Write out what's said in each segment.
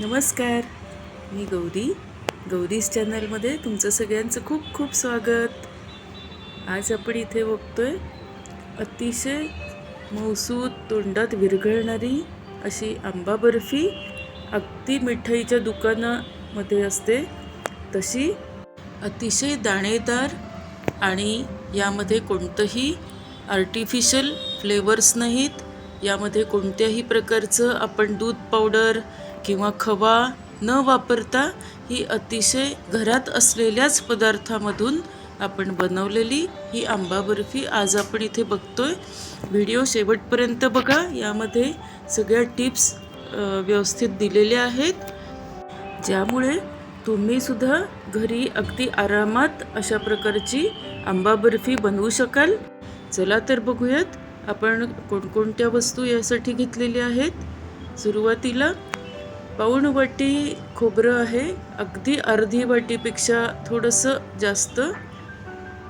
नमस्कार मी गौरी. गौरीज चॅनलमध्ये तुमचं सगळ्यांचं खूप खूप स्वागत. आज आपण इथे बघतोय अतिशय मौसूद तोंडात विरघळणारी अशी आंबा बर्फी. अगदी मिठाईच्या दुकानामध्ये असते. तशी अतिशय दाणेदार आणि यामध्ये कोणतंही आर्टिफिशल फ्लेवर्स नाहीत. यामध्ये कोणत्याही प्रकारचं आपण दूध पावडर किंवा खवा न वापरता ही अतिशय घरात असलेल्याच पदार्थामधून आपण बनवलेली ही आंबा बर्फी आज आपण इथे बघतोय. व्हिडिओ शेवटपर्यंत बघा. यामध्ये सगळ्या टिप्स व्यवस्थित दिलेल्या आहेत. ज्यामुळे तुम्ही सुद्धा घरी अगदी आरामात अशा प्रकारची आंबा बर्फी बनवू शकाल. चला तर बघूयात. आपण कोणकोणत्या वस्तू यासाठी घेतलेल्या आहेत? सुरुवातीला पाऊण वाटी खोबरं आहे. अगदी अर्धी वाटीपेक्षा थोडंसं जास्त.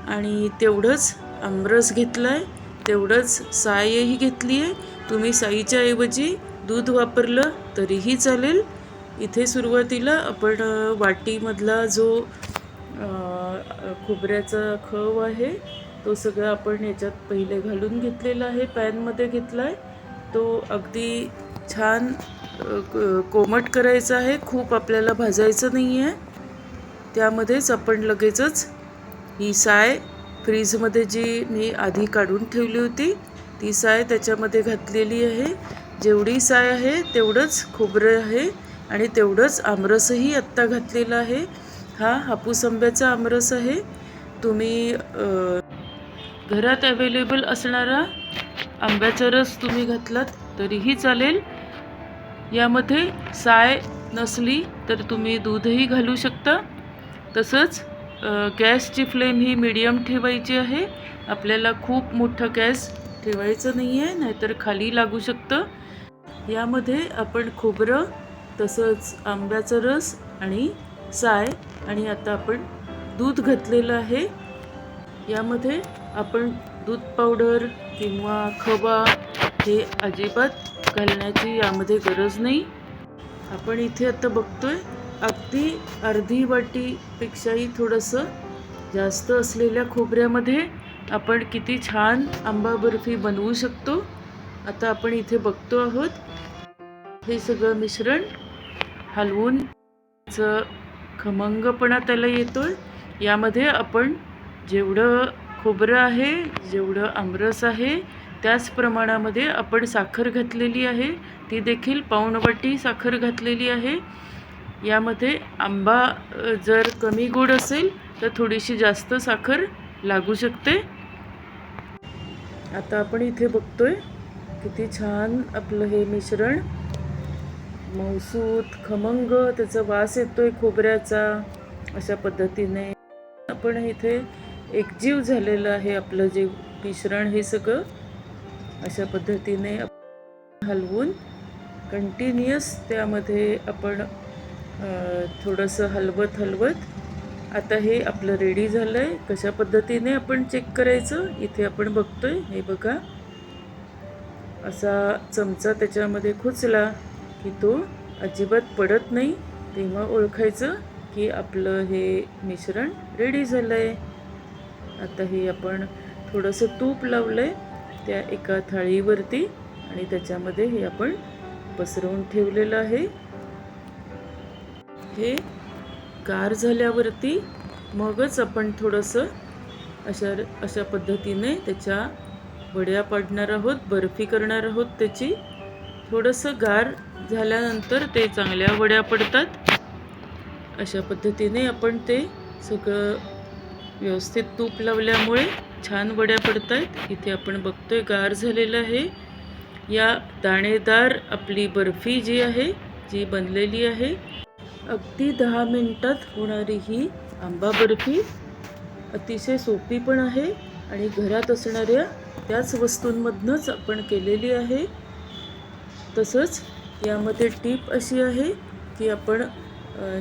आणि तेवढंच आमरस घेतला आहे तेवढंच सायही घेतली आहे तुम्ही साईच्या ऐवजी दूध वापरलं तरीही चालेल. इथे सुरुवातीला आपण वाटीमधला जो खोबऱ्याचा खव आहे तो सगळा आपण याच्यात पहिले घालून घेतलेला आहे पॅनमध्ये घेतला आहे तो अगदी छान कोमट करायचं आहे खूप आपल्याला भाजायचं नाही आहे त्यामध्येच आपण लगेचच ही साय फ्रीजमध्ये जी मी आधी काढून ठेवली होती ती साय त्याच्यामध्ये घातलेली आहे. जेवढी साय आहे तेवढंच खोबरं आहे आणि तेवढंच आमरसही आत्ता घातलेला आहे. हा हापूस आंब्याचा आमरस आहे. तुम्ही घरात अवेलेबल असणारा आंब्याचा रस तुम्ही घातलात तरीही चालेल. यामध्ये साय नसली तर तुम्ही दूधही घालू शकता. तसंच गॅसची फ्लेम ही मीडियम ठेवायची आहे. आपल्याला खूप मोठा गॅस ठेवायचं नाही आहे नाहीतर खाली लागू शकतं. यामध्ये आपण खोबरं तसंच आंब्याचा रस आणि साय आणि आता आपण दूध घातलेलं आहे. यामध्ये आपण दूध पावडर किंवा खवा हे अजिबात घालण्याची यामध्ये गरज नाही. आपण इथे आता बघतोय अगदी अर्धी वाटीपेक्षाही थोडंसं जास्त असलेल्या खोबऱ्यामध्ये आपण किती छान आंबा बर्फी बनवू शकतो. आता आपण इथे बघतो आहोत हे सगळं मिश्रण हलवून खमंगपणा त्याला येतो यामध्ये आपण जेवढं खोबरं आहे जेवढं आमरस आहे त्याच प्रमाणामध्ये आपण साखर घातलेली आहे. ती देखील पाऊण वाटी साखर घातलेली आहे. यामध्ये आंबा जर कमी गोड असेल तर थोडीशी जास्त साखर लागू शकते. आता आपण इथे बघतोय किती छान आपलं हे मिश्रण. मौसूत खमंग त्याचा वास येतोय खोबऱ्याचा. अशा पद्धतीने आपण इथे एकजीव झालेलं आहे आपलं जे मिश्रण हे सगळं. अशा पद्धतीने हलवून कंटिन्युअस त्यामध्ये आपण थोडंसं हलवत हलवत आता हे आपलं रेडी झालं आहे कशा पद्धतीने आपण चेक करायचं इथे आपण बघतोय. हे बघा. असा चमचा त्याच्यामध्ये खुचला की तो अजिबात पडत नाही. तेव्हा ओळखायचं की आपलं हे मिश्रण रेडी झालं आहे आता हे आपण थोडंसं तूप लावलं आहे त्या एका थाळीवरती आणि त्याच्यामध्ये हे आपण पसरवून ठेवलेलं आहे. हे गार झाल्यावरती मगच आपण थोडंसं अशा अशा पद्धतीने त्याच्या वड्या पाडणार आहोत बर्फी करणार आहोत त्याची. थोडंसं गार झाल्यानंतर ते चांगल्या वड्या पडतात. अशा पद्धतीने आपण ते सगळं व्यवस्थित तूप लावल्यामुळे छान वड्या पडत आहेत इथे आपण बघतोय गार झालेलं आहे. या दाणेदार आपली बर्फी जी आहे जी बनलेली आहे अगदी दहा मिनटात होणारी ही आंबा बर्फी अतिशय सोपी पण आहे आणि घरात असणाऱ्या त्याच वस्तूंमधनंच आपण केलेली आहे. तसंच यामध्ये टीप अशी आहे की आपण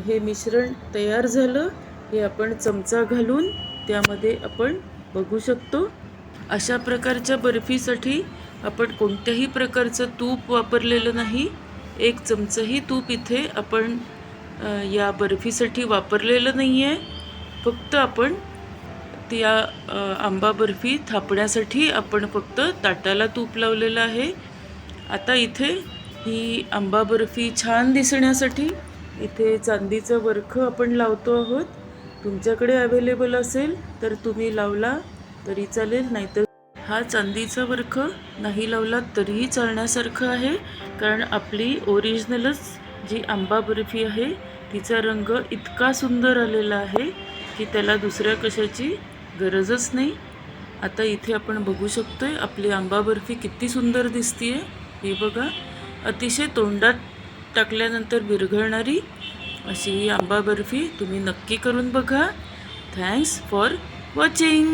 हे मिश्रण तयार झालं हे आपण चमचा घालून त्यामध्ये आपण बघू शकतो. अशा प्रकारच्या बर्फीसाठी आपण कोणत्याही प्रकारचं तूप वापरलेलं नाही. एक चमचाही तूप इथे आपण या बर्फीसाठी वापरलेलं नाही आहे फक्त आपण त्या आंबा बर्फी थापण्यासाठी आपण फक्त ताटाला तूप लावलेलं आहे. आता इथे ही आंबा बर्फी छान दिसण्यासाठी इथे चांदीचं वर्ख आपण लावतो आहोत. तुमच्याकडे अवेलेबल असेल तर तुम्ही लावला तरी चालेल नाहीतर हा चांदीचा वर्ख नाही लावला तरीही चालण्यासारखं आहे कारण आपली ओरिजिनलच जी आंबा बर्फी आहे तिचा रंग इतका सुंदर आलेला आहे की त्याला दुसऱ्या कशाची गरजच नाही. आता इथे आपण बघू शकतो आहे आपली आंबा बर्फी किती सुंदर दिसते आहे हे बघा अतिशय तोंडात टाकल्यानंतर विरघळणारी अशी ही आंबा बर्फी तुम्ही नक्की करून बघा. Thanks for watching